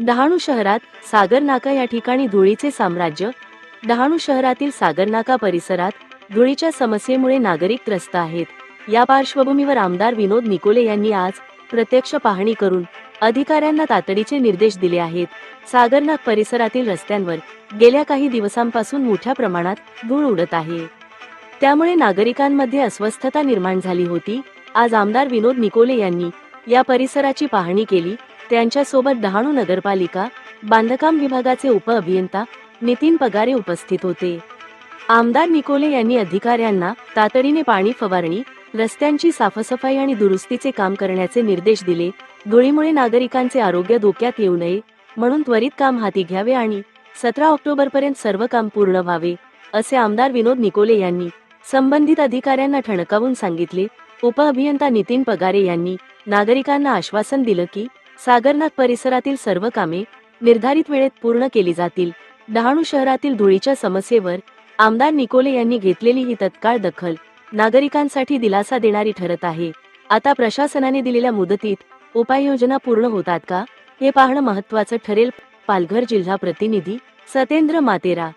डहाणू शहरात सागरनाका या ठिकाणी धुळीचे साम्राज्य डहाणू शहरातील सागरनाका परिसरात धुळीच्या समस्येमुळे नागरिक त्रस्त आहेत. या पार्श्वभूमीवर आमदार विनोद निकोले यांनी आज प्रत्यक्ष पाहणी करून अधिकाऱ्यांना तातडीचे निर्देश दिले आहेत. सागरनाग परिसरातील रस्त्यांवर गेल्या काही दिवसांपासून मोठ्या प्रमाणात धूळ उडत आहे. त्यामुळे नागरिकांमध्ये अस्वस्थता निर्माण झाली होती. आज आमदार विनोद निकोले यांनी या परिसराची पाहणी केली. त्यांच्यासोबत डहाणू नगरपालिका बांधकाम विभागाचे उप अभियंता नितीन पगारे उपस्थित होते. आमदार निकोले यांनी अधिकाऱ्यांना तातडीने पाणी फवारणी रस्त्यांची साफसफाई आणि दुरुस्तीचे काम करण्याचे निर्देश दिले. धुळीमुळे नागरिकांचे आरोग्य धोक्यात येऊ नये म्हणून त्वरित काम हाती घ्यावे आणि सतरा ऑक्टोबर पर्यंत सर्व काम पूर्ण व्हावे असे आमदार विनोद निकोले यांनी संबंधित अधिकाऱ्यांना ठणकावून सांगितले. उप अभियंता नितीन पगारे यांनी नागरिकांना आश्वासन दिलं की सागरनाथ परिसरातील सर्व कामे निर्धारित वेळेत पूर्ण केली जातील. डहाणू शहरातील धुळीच्या समस्येवर आमदार निकोले यांनी घेतलेली ही तत्काळ दखल नागरिकांसाठी दिलासा देणारी ठरत आहे. आता प्रशासनाने दिलेल्या मुदतीत उपाययोजना पूर्ण होतात का? हे पाहणं महत्वाचं ठरेल. पालघर जिल्हा प्रतिनिधी सतेंद्र मातेरा